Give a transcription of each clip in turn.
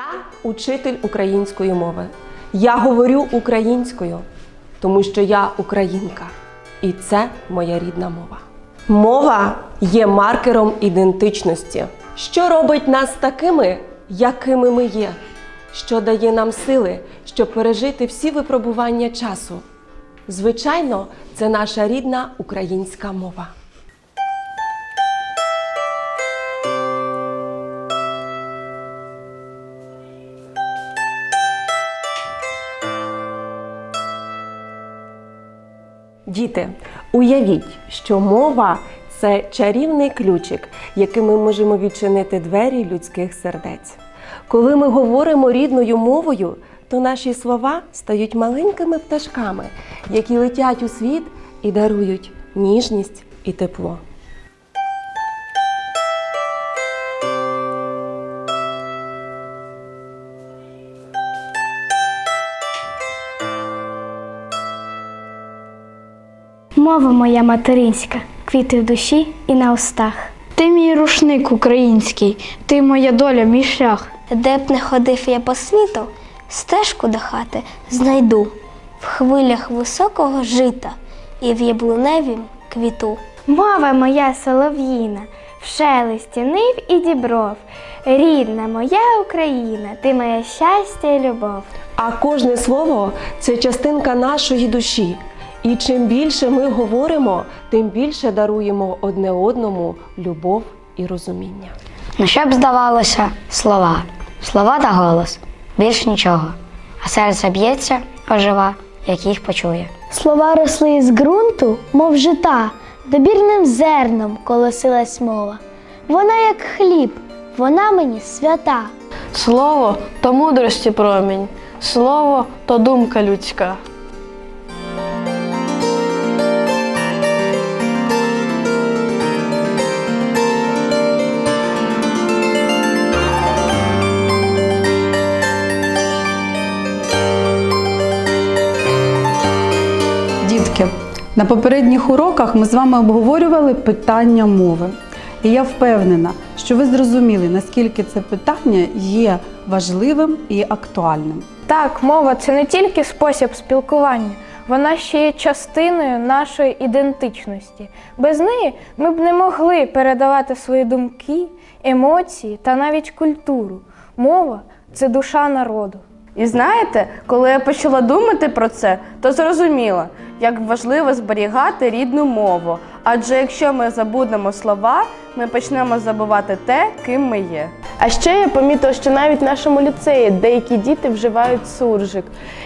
Я учитель української мови. Я говорю українською, тому що я українка, і це моя рідна мова. Мова є маркером ідентичності, що робить нас такими, якими ми є, що дає нам сили, щоб пережити всі випробування часу. Звичайно, це наша рідна українська мова. Діти, уявіть, що мова це чарівний ключик, яким ми можемо відчинити двері людських сердець. Коли ми говоримо рідною мовою, то наші слова стають маленькими пташками, які летять у світ і дарують ніжність і тепло. Мова моя материнська, квіти в душі і на устах. Ти мій рушник український, ти моя доля, мій шлях. Де б не ходив я по світу, стежку до хати знайду в хвилях високого жита і в яблуневім квіту. Мова моя солов'їна, в шелесті нив і дібров. Рідна моя Україна, ти моє щастя і любов. А кожне слово це частинка нашої душі. І чим більше ми говоримо, тим більше даруємо одне одному любов і розуміння. Ну, що б здавалося, слова. Слова та голос. Більш нічого. А серце б'ється, ожива, як їх почує. Слова росли із ґрунту, мов жита, добірним зерном колосилась мова. Вона як хліб, вона мені свята. Слово то мудрості промінь, слово то думка людська. На попередніх уроках ми з вами обговорювали питання мови. І я впевнена, що ви зрозуміли, наскільки це питання є важливим і актуальним. Так, мова це не тільки спосіб спілкування, вона ще є частиною нашої ідентичності. Без неї ми б не могли передавати свої думки, емоції та навіть культуру. Мова це душа народу. І знаєте, коли я почала думати про це, то зрозуміла, як важливо зберігати рідну мову. Адже якщо ми забудемо слова, ми почнемо забувати те, ким ми є. А ще я помітила, що навіть в нашому ліцеї деякі діти вживають суржик.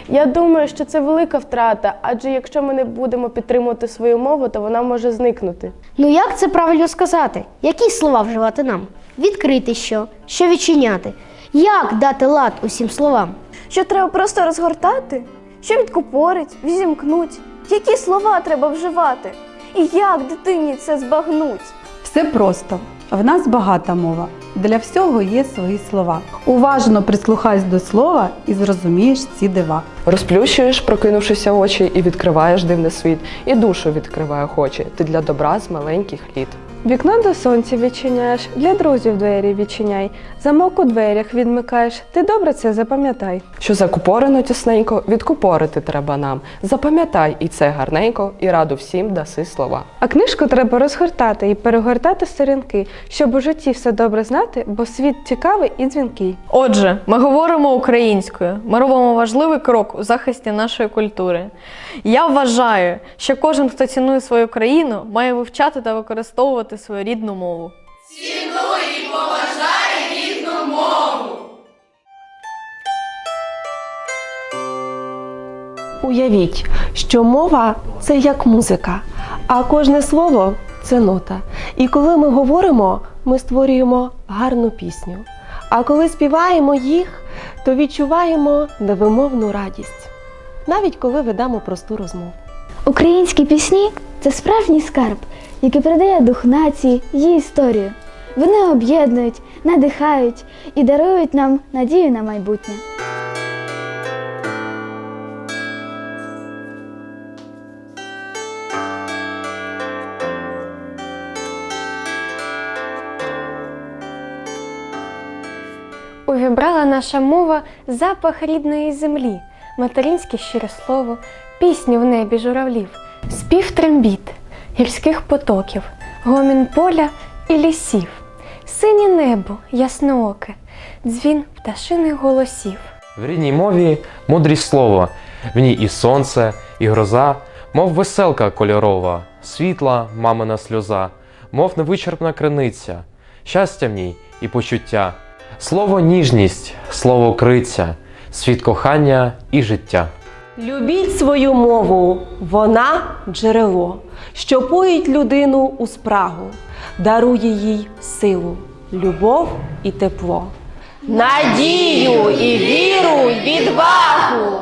Я думаю, що це велика втрата, адже якщо ми не будемо підтримувати свою мову, то вона може зникнути. Ну як це правильно сказати? Які слова вживати нам? Відкрити що? Що відчиняти? Як дати лад усім словам? Що треба просто розгортати? Що відкупорить, візімкнуть? Які слова треба вживати? І як дитині це збагнуть? Все просто. В нас багата мова. Для всього є свої слова. Уважно прислухайся до слова і зрозумієш ці дива. Розплющуєш, прокинувшися очі, і відкриваєш дивний світ, і душу відкриває хоче. Ти для добра з маленьких літ. Вікно до сонця відчиняєш, для друзів двері відчиняй, замок у дверях відмикаєш. Ти добре це запам'ятай. Що закупорено тісненько, відкупорити треба нам. Запам'ятай і це гарненько, і раду всім даси слова. А книжку треба розгортати і перегортати сторінки, щоб у житті все добре знати, бо світ цікавий і дзвінкий. Отже, ми говоримо українською. Ми робимо важливий крок у захисті нашої культури. Я вважаю, що кожен, хто цінує свою країну, має вивчати та використовувати свою рідну мову. Уявіть, що мова це як музика, а кожне слово це нота. І коли ми говоримо, ми створюємо гарну пісню. А коли співаємо їх, то відчуваємо невимовну радість, навіть коли ведемо просту розмову. Українські пісні це справжній скарб, який передає дух нації, її історію. Вони об'єднують, надихають і дарують нам надію на майбутнє. Увібрала наша мова запах рідної землі, материнське щире слово, пісню в небі журавлів, спів трембіт, гірських потоків, гомін поля і лісів, синє небо, яснооке, дзвін пташиних голосів. В рідній мові мудрість слово, в ній і сонце, і гроза, мов веселка кольорова, світла мамина сльоза, мов невичерпна криниця, щастя в ній і почуття. Слово ніжність, слово криця, світ кохання і життя. Любіть свою мову, вона джерело, що поїть людину у спрагу, дарує їй силу, любов і тепло, надію і віру, відвагу.